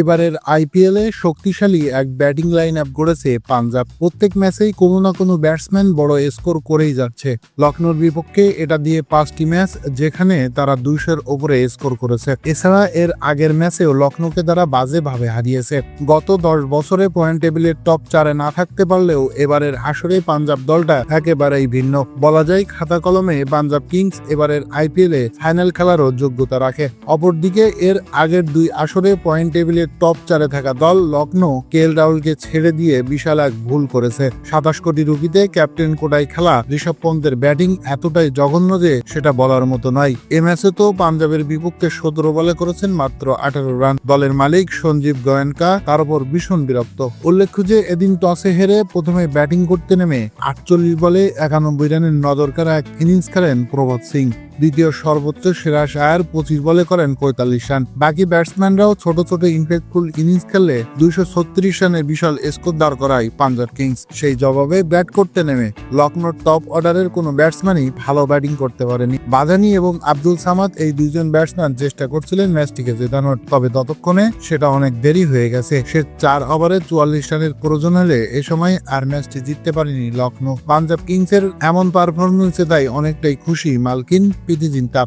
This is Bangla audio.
এবারের আইপিএল এ শক্তিশালী এক ব্যাটিং লাইন আপ গড়েছে পাঞ্জাব। প্রত্যেক ম্যাচেই কোনো না কোনো ব্যাটসম্যান বড় স্কোর করেই যাচ্ছে। লখনৌর বিপক্ষে এটা দিয়ে পাঁচটি ম্যাচ যেখানে তারা দুইশোর ওপরে স্কোর করেছে। এছাড়া এর আগের ম্যাচেও লখনৌকে তারা বাজেভাবে হারিয়েছে। গত দশ বছরে পয়েন্ট টেবিলের টপ চারে না থাকতে পারলেও এবারের আসরে পাঞ্জাব দলটা একেবারেই ভিন্ন। বলা যায় খাতা কলমে পাঞ্জাব কিংস এবারের আইপিএল এ ফাইনাল খেলারও যোগ্যতা রাখে। অপরদিকে এর আগের দুই আসরে পয়েন্ট টেবিলের টপ চারে থাকা দল লখনৌ কে এল রাহুলকে ছেড়ে দিয়ে বিশাল এক ভুল করেছে। সাতাশ কোটি রুপিতে ক্যাপ্টেন কোটায় খেলা ঋষভ পন্তের ব্যাটিং এতটাই জঘন্য যে সেটা বলার মতো নয়। এ ম্যাচে তো পাঞ্জাবের বিপক্ষে সতেরো বলে করেছেন মাত্র আঠারো রান। দলের মালিক সঞ্জীব গোয়েনকা তার উপর ভীষণ বিরক্ত। উল্লেখ্য যে এদিন টসে হেরে প্রথমে ব্যাটিং করতে নেমে আটচল্লিশ বলে একানব্বই রানের নজর কাড়া এক ইনিংস খেলেন প্রভাত সিং। দ্বিতীয় সর্বোচ্চ সেরা শায়ার পঁচিশ বলে করেন পঁয়তাল্লিশ রান। বাকি ব্যাটসম্যানরাও ছোট ছোট ইম্প্যাক্টফুল ইনিংস খেললে দুইশো ছত্রিশ রানের বিশাল স্কোর দাঁড় করায় পাঞ্জাব কিংস। সেই জবাবে ব্যাট করতে নেমে লখনৌর টপ অর্ডারের কোনো ব্যাটসম্যানই ভালো ব্যাটিং করতে পারেনি। বাদানি এবং আব্দুল সামাদ এই দুইজন ব্যাটসম্যান চেষ্টা করছিলেন ম্যাচটিকে জেতানোর, তবে ততক্ষণে সেটা অনেক দেরি হয়ে গেছে। সে চার ওভারে চুয়াল্লিশ রানের প্রয়োজন হলে এ সময় আর ম্যাচটি জিততে পারেনি লখনৌ। পাঞ্জাব কিংসের এমন পারফরমেন্সে তাই অনেকটাই খুশি মালকিন। প্রীতি জিন্তা